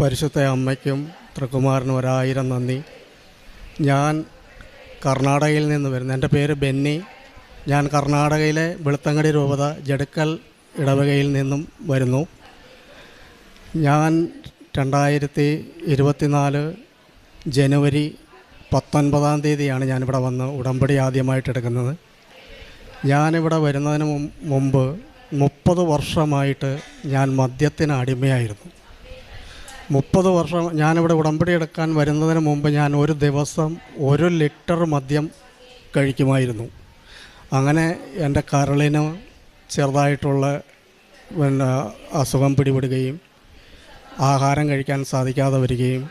പരിശുദ്ധ അമ്മയ്ക്കും ത്രികുമാറിനും ഒരായിരം നന്ദി. ഞാൻ കർണാടകയിൽ നിന്ന് വരുന്നു. എന്റെ പേര് ബെന്നി. ഞാൻ കർണാടകയിലെ വെളുത്തങ്ങടി രൂപത ജടുക്കൽ ഇടവകയിൽ നിന്നും വരുന്നു. ഞാൻ രണ്ടായിരത്തി ഇരുപത്തിനാല് ജനുവരി പത്തൊൻപതാം തീയതിയാണ് ഞാനിവിടെ വന്ന് ഉടമ്പടി ആദ്യമായിട്ട് എടുക്കുന്നത്. ഞാനിവിടെ വരുന്നതിന് മുമ്പ് മുപ്പത് വർഷമായിട്ട് ഞാൻ മദ്യത്തിന് അടിമയായിരുന്നു. മുപ്പത് വർഷം ഞാനിവിടെ ഉടമ്പടി എടുക്കാൻ വരുന്നതിന് മുമ്പ് ഞാൻ ഒരു ദിവസം ഒരു ലിറ്റർ മദ്യം കഴിക്കുമായിരുന്നു. അങ്ങനെ എന്റെ കരളിന് ചെറുതായിട്ടുള്ള പിന്നെ അസുഖം പിടിപെടുകയും ആഹാരം കഴിക്കാൻ സാധിക്കാതെ വരികയും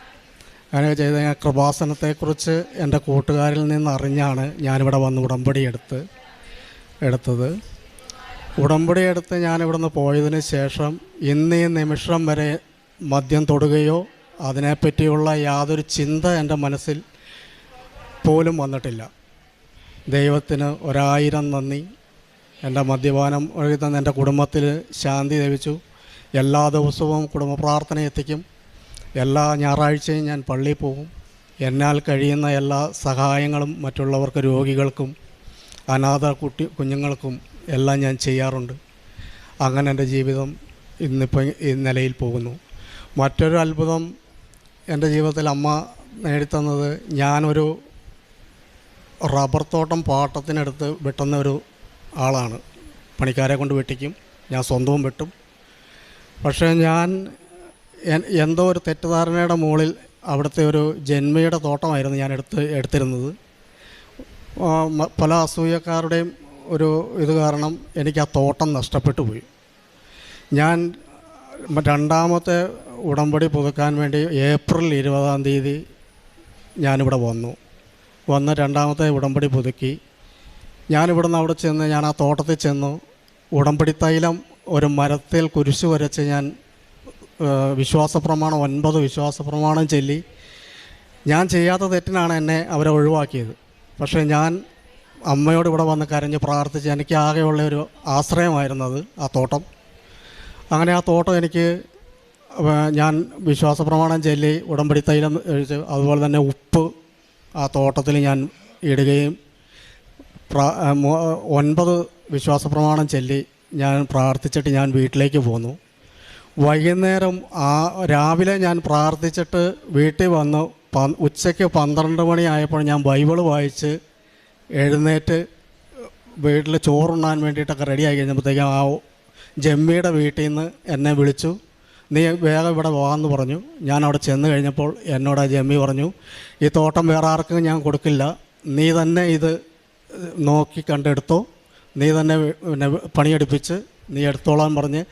അങ്ങനെ ചെയ്ത കൃപാസനത്തെക്കുറിച്ച് എന്റെ കൂട്ടുകാരിൽ നിന്ന് അറിഞ്ഞാണ് ഞാനിവിടെ വന്ന് ഉടമ്പടി എടുത്ത് എടുത്തത്. ഉടമ്പടി എടുത്ത് ഞാനിവിടുന്ന് പോയതിന് ശേഷം ഇന്ന് ഈ നിമിഷം വരെ മദ്യം തൊടുകയോ അതിനെപ്പറ്റിയുള്ള യാതൊരു ചിന്ത എന്റെ മനസ്സിൽ പോലും വന്നിട്ടില്ല. ദൈവത്തിന് ഒരായിരം നന്ദി. എന്റെ മദ്യപാനം ഒഴുകി തന്നെ എന്റെ കുടുംബത്തിൽ ശാന്തി ലഭിച്ചു. എല്ലാ ദിവസവും കുടുംബ പ്രാർത്ഥന എത്തിക്കും. എല്ലാ ഞായറാഴ്ചയും ഞാൻ പള്ളിയിൽ പോകും. എന്നാൽ കഴിയുന്ന എല്ലാ സഹായങ്ങളും മറ്റുള്ളവർക്ക് രോഗികൾക്കും അനാഥ കുട്ടി കുഞ്ഞുങ്ങൾക്കും എല്ലാം ഞാൻ ചെയ്യാറുണ്ട്. അങ്ങനെ എന്റെ ജീവിതം ഇന്നിപ്പോൾ ഈ നിലയിൽ പോകുന്നു. മറ്റൊരു അത്ഭുതം എന്റെ ജീവിതത്തിൽ അമ്മ നേടിത്തന്നത് ഞാനൊരു റബ്ബർ തോട്ടം പാട്ടത്തിനടുത്ത് വെട്ടുന്ന ഒരു ആളാണ്. പണിക്കാരെ കൊണ്ട് വെട്ടിക്കും. ഞാൻ സ്വന്തവും വെട്ടും. പക്ഷേ ഞാൻ എന്തോ ഒരു തെറ്റിദ്ധാരണയുടെ മുകളിൽ അവിടുത്തെ ഒരു ജന്മയുടെ തോട്ടമായിരുന്നു ഞാൻ എടുത്ത് എടുത്തിരുന്നത്. പല അസൂയക്കാരുടെയും ഒരു ഇത് കാരണം എനിക്ക് ആ തോട്ടം നഷ്ടപ്പെട്ടു പോയി. ഞാൻ രണ്ടാമത്തെ ഉടമ്പടി പുതുക്കാൻ വേണ്ടി ഏപ്രിൽ ഇരുപതാം തീയതി ഞാനിവിടെ വന്നു. വന്ന് രണ്ടാമത്തെ ഉടമ്പടി പുതുക്കി. ഞാനിവിടുന്ന് അവിടെ ചെന്ന് ഞാൻ ആ തോട്ടത്തിൽ ചെന്നു. ഉടമ്പടി തൈലം ഒരു മരത്തിൽ കുരിശ് വരച്ച് ഞാൻ വിശ്വാസ പ്രമാണം ഒൻപത് വിശ്വാസ പ്രമാണം ചൊല്ലി. ഞാൻ ചെയ്യാത്ത തെറ്റിനാണ് എന്നെ അവരെ ഒഴിവാക്കിയത്. പക്ഷേ ഞാൻ അമ്മയോട് ഇവിടെ വന്ന് കരഞ്ഞ് പ്രാർത്ഥിച്ച് എനിക്ക് ആകെയുള്ള ഒരു ആശ്രയമായിരുന്നത് ആ തോട്ടം. അങ്ങനെ ആ തോട്ടം എനിക്ക് ഞാൻ വിശ്വാസ പ്രമാണം ചൊല്ലി ഉടമ്പടി തൈലം ഒഴിച്ച് അതുപോലെ തന്നെ ഉപ്പ് ആ തോട്ടത്തിൽ ഞാൻ ഇടുകയും ഒൻപത് വിശ്വാസ പ്രമാണം ചൊല്ലി ഞാൻ പ്രാർത്ഥിച്ചിട്ട് ഞാൻ വീട്ടിലേക്ക് പോന്നു. വൈകുന്നേരം ആ രാവിലെ ഞാൻ പ്രാർത്ഥിച്ചിട്ട് വീട്ടിൽ വന്ന്. ഉച്ചയ്ക്ക് പന്ത്രണ്ട് മണിയായപ്പോൾ ഞാൻ ബൈബിൾ വായിച്ച് എഴുന്നേറ്റ് വീട്ടിൽ ചോറുണ്ണാൻ വേണ്ടിയിട്ടൊക്കെ റെഡി ആയി കഴിഞ്ഞപ്പോഴത്തേക്കും ആ ജമ്മിയുടെ വീട്ടിൽ നിന്ന് എന്നെ വിളിച്ചു. നീ വേഗം ഇവിടെ പോകാമെന്ന് പറഞ്ഞു. ഞാൻ അവിടെ ചെന്ന് കഴിഞ്ഞപ്പോൾ എന്നോട് ആ ജമ്മി പറഞ്ഞു ഈ തോട്ടം വേറെ ആർക്കും ഞാൻ കൊടുക്കില്ല. നീ തന്നെ ഇത് നോക്കി കണ്ടെടുത്തോ. നീ തന്നെ പിന്നെ പണിയെടുപ്പിച്ച് നീ എടുത്തോളാൻ പറഞ്ഞ്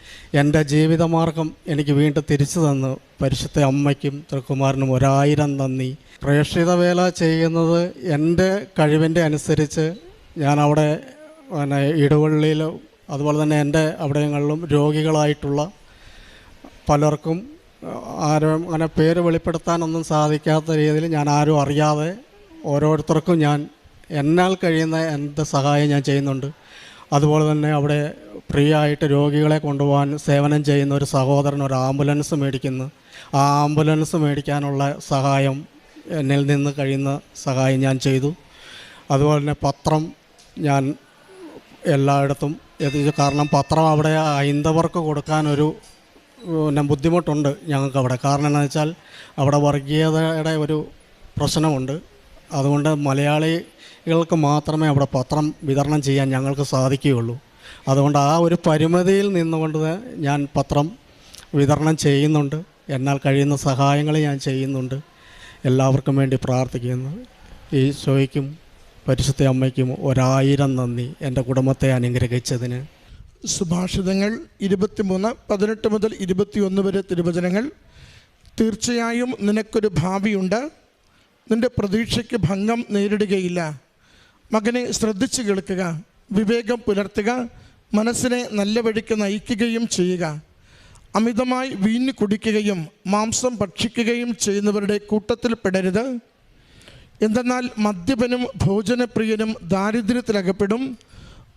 എന്റെ ജീവിതമാർഗം എനിക്ക് വീണ്ടും തിരിച്ചു തന്നു. പരിശുദ്ധ അമ്മയ്ക്കും തൃക്കുമാരനും ഒരായിരം നന്ദി. പ്രേക്ഷിത വേല ചെയ്യുന്നത് എന്റെ കഴിവിന്റെ അനുസരിച്ച് ഞാൻ അവിടെ പിന്നെ ഇടവള്ളിയിലും അതുപോലെ തന്നെ എന്റെ അവിടെങ്ങളിലും രോഗികളായിട്ടുള്ള പലർക്കും ആരും അങ്ങനെ പേര് വെളിപ്പെടുത്താനൊന്നും സാധിക്കാത്ത രീതിയിൽ ഞാൻ ആരും അറിയാതെ ഓരോരുത്തർക്കും ഞാൻ എന്നാൽ കഴിയുന്ന എന്ത് സഹായം ഞാൻ ചെയ്യുന്നുണ്ട്. അതുപോലെ തന്നെ അവിടെ ഫ്രീ ആയിട്ട് രോഗികളെ കൊണ്ടുപോകാൻ സേവനം ചെയ്യുന്ന ഒരു സഹോദരൻ ഒരു ആംബുലൻസ് മേടിക്കുന്നു. ആ ആംബുലൻസ് മേടിക്കാനുള്ള സഹായം എന്നിൽ നിന്ന് കഴിയുന്ന സഹായം ഞാൻ ചെയ്തു. അതുപോലെ തന്നെ പത്രം ഞാൻ എല്ലായിടത്തും എത്തിച്ചു കാരണം പത്രം അവിടെ ഹൈന്ദവർക്ക് കൊടുക്കാനൊരു പിന്നെ ബുദ്ധിമുട്ടുണ്ട് ഞങ്ങൾക്ക് അവിടെ കാരണം എന്താണെന്ന് വെച്ചാൽ അവിടെ വർഗീയതയുടെ ഒരു പ്രശ്നമുണ്ട്. അതുകൊണ്ട് മലയാളികൾക്ക് മാത്രമേ അവിടെ പത്രം വിതരണം ചെയ്യാൻ ഞങ്ങൾക്ക് സാധിക്കുകയുള്ളൂ. അതുകൊണ്ട് ആ ഒരു പരിമിതിയിൽ നിന്നുകൊണ്ട് ഞാൻ പത്രം വിതരണം ചെയ്യുന്നുണ്ട്. എന്നാൽ കഴിയുന്ന സഹായങ്ങൾ ഞാൻ ചെയ്യുന്നുണ്ട്. എല്ലാവർക്കും വേണ്ടി പ്രാർത്ഥിക്കുന്നു. ഈ ഈശോയ്ക്കും പരിശുദ്ധ അമ്മയ്ക്കും ഒരായിരം നന്ദി. എന്റെ കുടുംബത്തെ അനുഗ്രഹിച്ചതിന് സുഭാഷിതങ്ങൾ ഇരുപത്തിമൂന്ന് പതിനെട്ട് മുതൽ ഇരുപത്തിയൊന്ന് വരെ തിരുവചനങ്ങൾ. തീർച്ചയായും നിനക്കൊരു ഭാവിയുണ്ട്. നിന്റെ പ്രതീക്ഷയ്ക്ക് ഭംഗം നേരിടുകയില്ല. മകനെ ശ്രദ്ധിച്ചു കേൾക്കുക വിവേകം പുലർത്തുക മനസ്സിനെ നല്ല വഴിക്ക് നയിക്കുകയും ചെയ്യുക. അമിതമായി വീഞ്ഞു കുടിക്കുകയും മാംസം ഭക്ഷിക്കുകയും ചെയ്യുന്നവരുടെ കൂട്ടത്തിൽ പെടരുത്. എന്തെന്നാൽ മദ്യപനും ഭോജനപ്രിയനും ദാരിദ്ര്യത്തിലകപ്പെടും.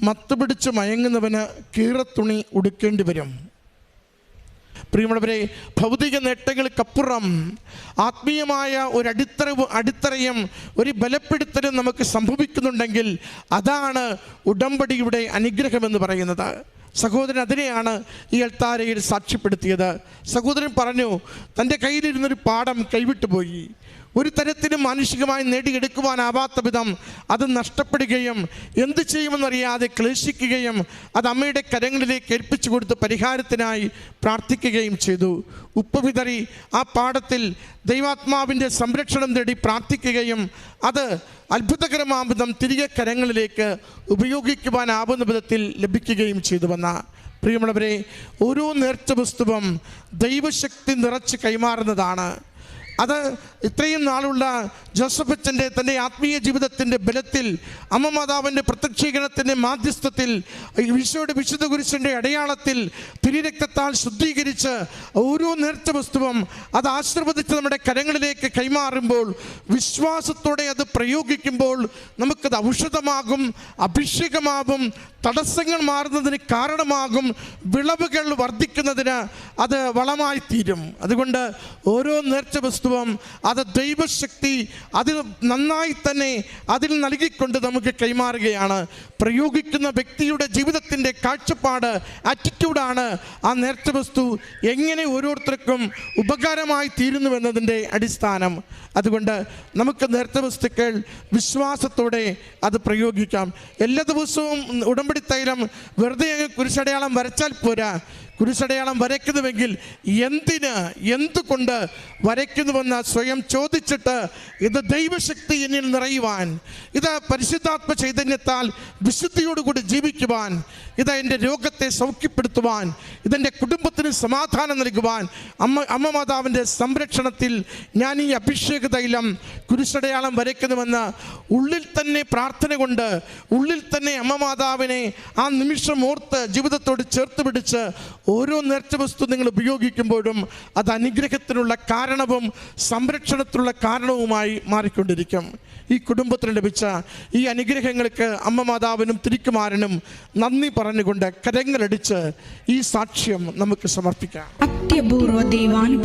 മത്തുപിടിച്ച് മയങ്ങുന്നവന് കീറത്തുണി ഉടുക്കേണ്ടി വരും. പ്രിയമുള്ളവരെ ഭൗതിക നേട്ടങ്ങൾക്കപ്പുറം ആത്മീയമായ ഒരു അടിത്തറ അടിത്തറയും ഒരു ബലപ്പെടുത്തലും നമുക്ക് സംഭവിക്കുന്നുണ്ടെങ്കിൽ അതാണ് ഉടമ്പടിയുടെ അനുഗ്രഹമെന്ന് പറയുന്നത്. സഹോദരൻ അതിനെയാണ് ഈ എൽത്താരയിൽ സാക്ഷ്യപ്പെടുത്തിയത്. സഹോദരൻ പറഞ്ഞു തന്റെ കയ്യിലിരുന്നൊരു പാഠം കൈവിട്ടു പോയി ഒരു തരത്തിലും മാനുഷികമായി നേടിയെടുക്കുവാനാവാത്ത വിധം അത് നഷ്ടപ്പെടുകയും എന്തു ചെയ്യുമെന്നറിയാതെ ക്ലേശിക്കുകയും അത് അമ്മയുടെ കരങ്ങളിലേക്ക് ഏൽപ്പിച്ചു കൊടുത്ത് പരിഹാരത്തിനായി പ്രാർത്ഥിക്കുകയും ചെയ്തു. ഉപ്പ് വിതറി ആ പാഠത്തിൽ ദൈവാത്മാവിന്റെ സംരക്ഷണം തേടി പ്രാർത്ഥിക്കുകയും അത് അത്ഭുതകരമാം വിധം തിരികെ കരങ്ങളിലേക്ക് ഉപയോഗിക്കുവാനാവുന്ന വിധത്തിൽ ലഭിക്കുകയും ചെയ്തു വന്ന. പ്രിയമുള്ളവരെ ഓരോ നേർച്ച വസ്തുവും ദൈവശക്തി നിറച്ച് കൈമാറുന്നതാണ്. അത് ഇത്രയും നാളുള്ള ജോസഫച്ചന്റെ തന്റെ ആത്മീയ ജീവിതത്തിന്റെ ബലത്തിൽ അമ്മ മാതാവിന്റെ പ്രത്യക്ഷീകരണത്തിന്റെ മാധ്യസ്ഥത്തിൽ ഈശോയുടെ വിശുദ്ധ കുരിശിന്റെ അടയാളത്തിൽ തിരിരക്തത്താൽ ശുദ്ധീകരിച്ച് ഓരോ നേർച്ച വസ്തുവും അത് ആശീർവദിച്ച് നമ്മുടെ കരങ്ങളിലേക്ക് കൈമാറുമ്പോൾ വിശ്വാസത്തോടെ അത് പ്രയോഗിക്കുമ്പോൾ നമുക്കത് ഔഷധമാകും അഭിഷേകമാകും തടസ്സങ്ങൾ മാറുന്നതിന് കാരണമാകും വിളവുകൾ വർദ്ധിക്കുന്നതിന് അത് വളമായി തീരും അതുകൊണ്ട് ഓരോ നേർച്ച വസ്തുവും അത് ദൈവശക്തി അതിൽ നന്നായി തന്നെ അതിൽ നൽകിക്കൊണ്ട് നമുക്ക് കൈമാറുകയാണ്. പ്രയോഗിക്കുന്ന വ്യക്തിയുടെ ജീവിതത്തിന്റെ കാഴ്ചപ്പാട് ആറ്റിറ്റ്യൂഡാണ് ആ നേർച്ച വസ്തു എങ്ങനെ ഓരോരുത്തർക്കും ഉപകാരമായി തീരുന്നുവെന്നതിന്റെ അടിസ്ഥാനം. അതുകൊണ്ട് നമുക്ക് നേർച്ച വസ്തുക്കൾ വിശ്വാസത്തോടെ അത് പ്രയോഗിക്കാം. എല്ലാ ദിവസവും ഉടമ്പടി തൈലം വെറുതെ കുരിശടയാളം വരച്ചാൽ പോരാ. കുരിശടയാളം വരയ്ക്കുന്നുവെങ്കിൽ എന്തിന് എന്തുകൊണ്ട് വരയ്ക്കുന്നുവെന്ന് സ്വയം ചോദിച്ചിട്ട് ഇത് ദൈവശക്തി എന്നിൽ നിറയുവാൻ ഇത് പരിശുദ്ധാത്മ ചൈതന്യത്താൽ വിശുദ്ധിയോടുകൂടി ജീവിക്കുവാൻ ഇത് എന്റെ രോഗത്തെ സൗഖ്യപ്പെടുത്തുവാൻ ഇതെന്റെ കുടുംബത്തിന് സമാധാനം നൽകുവാൻ അമ്മ അമ്മ മാതാവിന്റെ സംരക്ഷണത്തിൽ ഞാൻ ഈ അഭിഷേക തൈലം കുരിശടയാളം വരയ്ക്കുന്നുവെന്ന് ഉള്ളിൽ തന്നെ പ്രാർത്ഥന കൊണ്ട് ഉള്ളിൽ തന്നെ അമ്മ മാതാവിനെ ആ നിമിഷം ഓർത്ത് ജീവിതത്തോട് ചേർത്ത് പിടിച്ച് ഓരോ നേർച്ച വസ്തു നിങ്ങൾ ഉപയോഗിക്കുമ്പോഴും അത് അനുഗ്രഹത്തിനുള്ള കാരണവും സംരക്ഷണത്തിനുള്ള കാരണവുമായി മാറിക്കൊണ്ടിരിക്കും. ഈ കുടുംബത്തിന് ലഭിച്ച ഈ അനുഗ്രഹങ്ങൾക്ക് അമ്മ മാതാവിനും തിരിക്കുമാരനും നന്ദി പറഞ്ഞുകൊണ്ട് കരങ്ങളടിച്ച് ഈ സാക്ഷ്യം നമുക്ക് സമർപ്പിക്കാം. അത്യപൂർവ ദൈവാനുഭവം